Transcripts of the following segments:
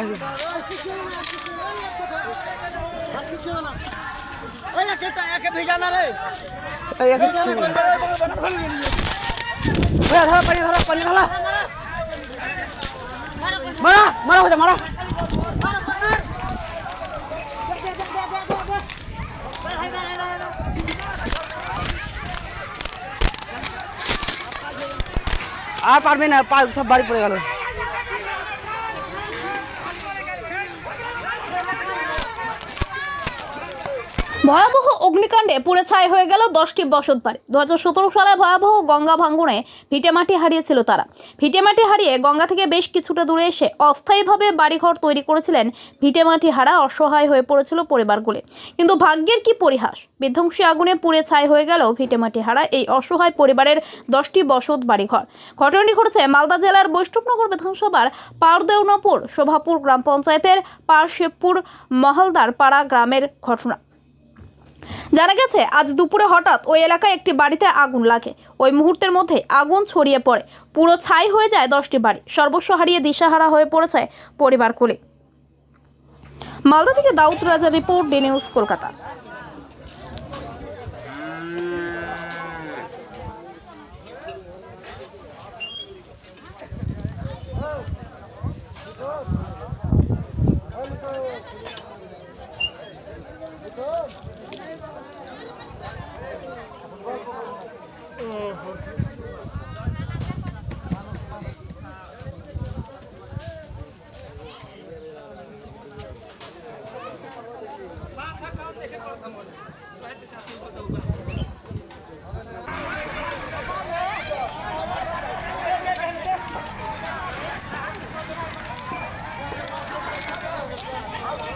যে। ওই যে কেটা আর পারবে না সব বাড়ি পড়ে গেল। ভয়াবহ অগ্নিকাণ্ডে পুড়ে ছাই হয়ে গেল দশটি বসত বাড়ি। দু হাজার সতেরো সালে ভয়াবহ গঙ্গা ভাঙ্গনে ভিটেমাটি হারিয়েছিল তারা। ভিটেমাটি হারিয়ে গঙ্গা থেকে বেশ কিছুটা দূরে এসে অস্থায়ীভাবে বাড়িঘর তৈরি করেছিলেন ভিটেমাটি হারা অসহায় হয়ে পড়েছিল পরিবারগুলি। কিন্তু ভাগ্যের কি পরিহাস? বিধ্বংসী আগুনে পুড়ে ছাই হয়ে গেল ভিটেমাটি হারা এই অসহায় পরিবারের দশটি বসত বাড়িঘর। ঘটনাটি ঘটেছে মালদা জেলার বৈষ্ণবনগর বিধানসভার পারদেওনাপুর শোভাপুর গ্রাম পঞ্চায়েতের পারশেবপুর মহলদার পাড়া গ্রামের ঘটনা। জানা গেছে, আজ দুপুরে হঠাৎ ওই এলাকায় একটি বাড়িতে আগুন লাগে। ওই মুহূর্তের মধ্যে আগুন ছড়িয়ে পড়ে। পুরো ছাই হয়ে যায় দশটি বাড়ি। সর্বস্ব হারিয়ে দিশাহারা হয়ে পড়েছে পরিবারগুলি মালদা থেকে দাউদ রাজার রিপোর্ট ডি নিউজ কলকাতা।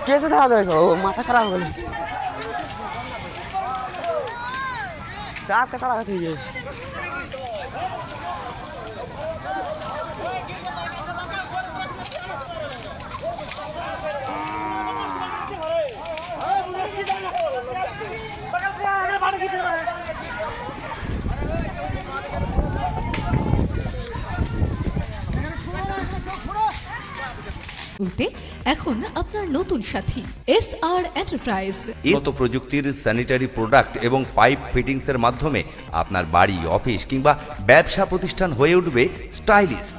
কেসে খাওয়া দেখো ও মাথা খারাপ হলো রাত কাটা লাগাতে ये এখন আপনার নতুন সাথী এস আর এন্টারপ্রাইজ উন্নত প্রযুক্তির স্যানিটারি প্রোডাক্ট এবং পাইপ ফিটিংসের মাধ্যমে আপনার বাড়ি অফিস কিংবা ব্যবসা প্রতিষ্ঠান হয়ে উঠবে স্টাইলিস্ট